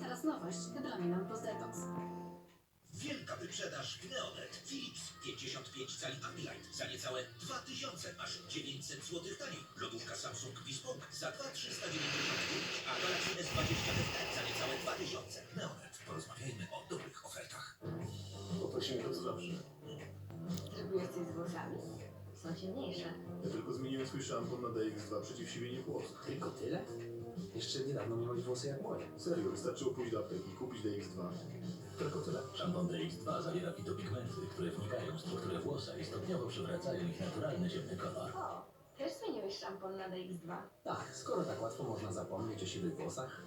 Teraz nowość. Hydraminon plus detox. Wielka wyprzedaż w Neonet. Philips 55 cali Ambilight za niecałe 2000, aż 900 zł taniej. Lodówka Samsung Bespoke za 2395, a Galaxy S20 FE za niecałe 2000. Neonet. Porozmawiajmy o dobrych ofertach. No to sięgam to zawsze. Zrobiłeś coś z włosami? Są ciemniejsze. Ja tylko zmieniłem swój szampon na DX2 przeciw siwieniu włosów. Tylko tyle? Jeszcze niedawno miałeś włosy jak moje. Serio, wystarczyło pójść do apteki, kupić DX2. Tylko tyle. Szampon DX2 zawiera fitopigmenty, które wnikają w strukturę włosa i stopniowo przywracają ich naturalny ziemny kolor. O, też zmieniłeś szampon na DX2. Tak, skoro tak łatwo można zapomnieć o siwych włosach.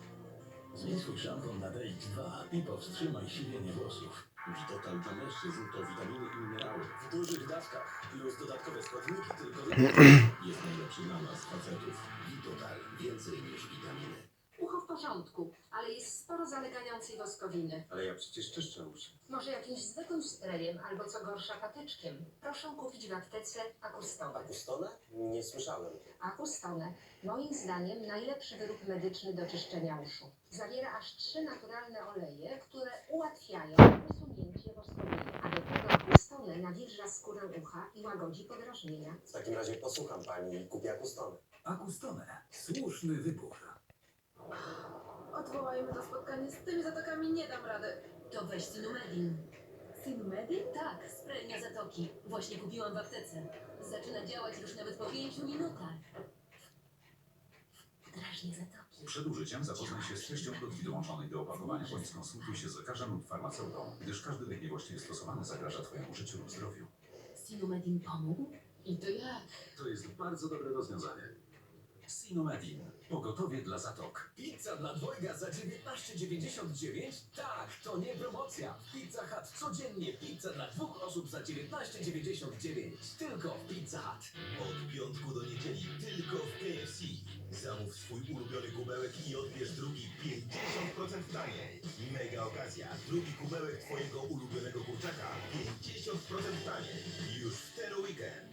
Zmień swój szampon na DX2 i powstrzymaj siwienie włosów. Witotal dla mężczyzn to witaminy i minerały. W dużych dawkach, plus dodatkowe składniki tylko Jest najlepszy dla nas, facetów. Vitotal. Więcej niż witaminy. Ucho w porządku, ale jest sporo zaleganiającej woskowiny. Ale ja przecież czyszczę uszy. Może jakimś zwykłym sprayem albo co gorsza patyczkiem. Proszę kupić w aptece Akustonę. Akustone? Nie słyszałem. Akustone, moim zdaniem najlepszy wyrób medyczny do czyszczenia uszu. Zawiera aż trzy naturalne oleje, które ułatwiają a do tego Akustone nawilża skórę ucha i łagodzi podrażnienia. W takim razie posłucham pani i kupię Akustone. Akustonę. Słuszny wybór. Odwołajmy to spotkanie z tymi zatokami, nie dam rady. To weź Sinumedin. Sinumedin? Tak, spray na zatoki. Właśnie kupiłam w aptece. Zaczyna działać już nawet po 5 minutach. Drażnie zatoki. Przed użyciem zapoznaj się z treścią produktu dołączonej do opakowania bądź skonsultuj się z lekarzem lub farmaceutą, gdyż każdy lek niewłaściwie stosowany zagraża Twojemu życiu lub zdrowiu. Sinumedin pomógł? I to jak? To jest bardzo dobre rozwiązanie. Sinomedin. Pogotowie dla zatok. Pizza dla dwojga za 19,99? Tak, to nie promocja. W Pizza Hut codziennie pizza dla dwóch osób za 19,99. Tylko w Pizza Hut. Od piątku do niedzieli tylko w KFC. Zamów swój ulubiony kubełek i odbierz drugi 50% taniej. Mega okazja. Drugi kubełek Twojego ulubionego kurczaka 50% taniej. Już w ten weekend.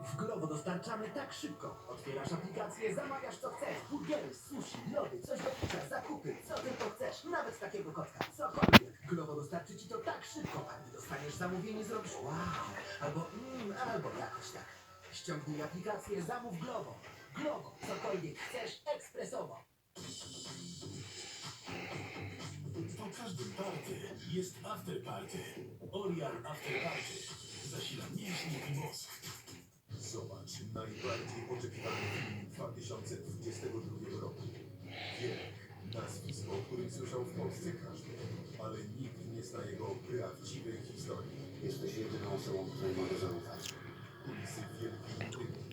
W Glovo dostarczamy tak szybko. Otwierasz aplikację, zamawiasz co chcesz. Burgery, sushi, lody, coś do picia, zakupy, co tylko chcesz. Nawet takiego kotka, cokolwiek. Glovo dostarczy ci to tak szybko, a gdy dostaniesz zamówienie, zrobisz wow, albo mmm, albo jakoś tak. Ściągnij aplikację, zamów Glovo. Glovo, cokolwiek chcesz, ekspresowo. Po każdym party jest after party. Orial After Party. Zasila mięśnie i mózg. Zobacz najbardziej oczekiwany film 2022 roku. Wiek, nazwisko, o którym słyszał w Polsce każdy, ale nikt nie zna jego prawdziwej historii. Jesteś jedyną osobą, której mogę zaufać.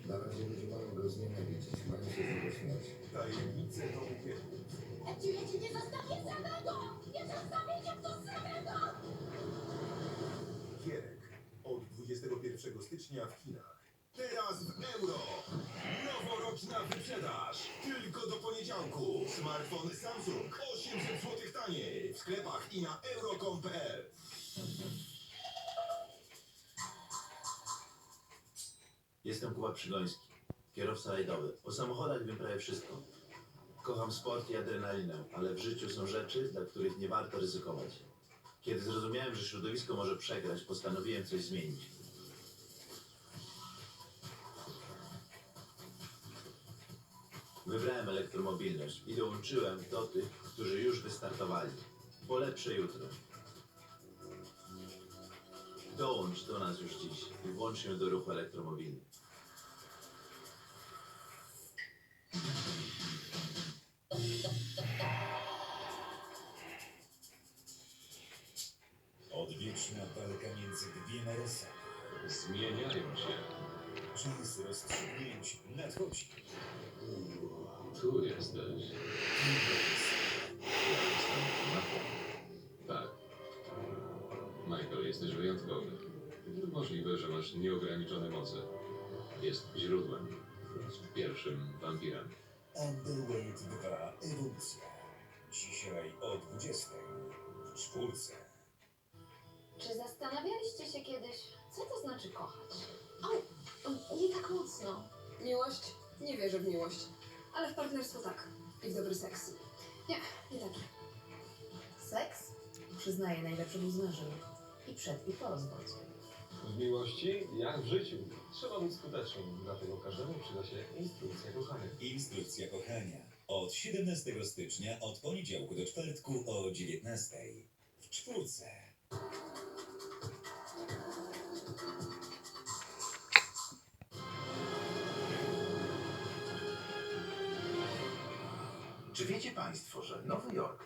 Na razie ludzie mają go znienawidzieć, mają się z tajemnice do. Ja cię nie zostawię samego! Nie zostawię cię tu samego! Gierek od 21 stycznia w kinach. Teraz w euro! Noworoczna wyprzedaż! Tylko do poniedziałku! Smartfony Samsung 800 zł taniej w sklepach i na euro.com.pl Jestem Kuba Przygoński, kierowca rajdowy. O samochodach wiem prawie wszystko. Kocham sport i adrenalinę, ale w życiu są rzeczy, dla których nie warto ryzykować. Kiedy zrozumiałem, że środowisko może przegrać, postanowiłem coś zmienić. Wybrałem elektromobilność i dołączyłem do tych, którzy już wystartowali. Po lepsze jutro. Dołącz do nas już dziś i włącz się do ruchu elektromobilny. Odwieczna walka między dwiema rasami. Zmieniają się. Czas rozstrzygnięć nadchodzi. Tu jesteś. Jesteś wyjątkowy. Możliwe, że masz nieograniczone moce. Jest źródłem. Pierwszym wampirem. Underworld 2 Ewolucja. Dzisiaj o 20 w czwórce. Czy zastanawialiście się kiedyś, co to znaczy kochać? O, nie tak mocno. Miłość? Nie wierzę w miłość. Ale w partnerstwo tak. I w dobry seks. Nie, nie taki. przyznaje najlepszy był zmężony. I przed i po rozwodzie. W miłości, jak w życiu, trzeba być skutecznym, dlatego każdemu przyda się instrukcja kochania. Instrukcja kochania. Od 17 stycznia, od poniedziałku do czwartku o 19. W czwórce. Czy wiecie Państwo, że Nowy Jork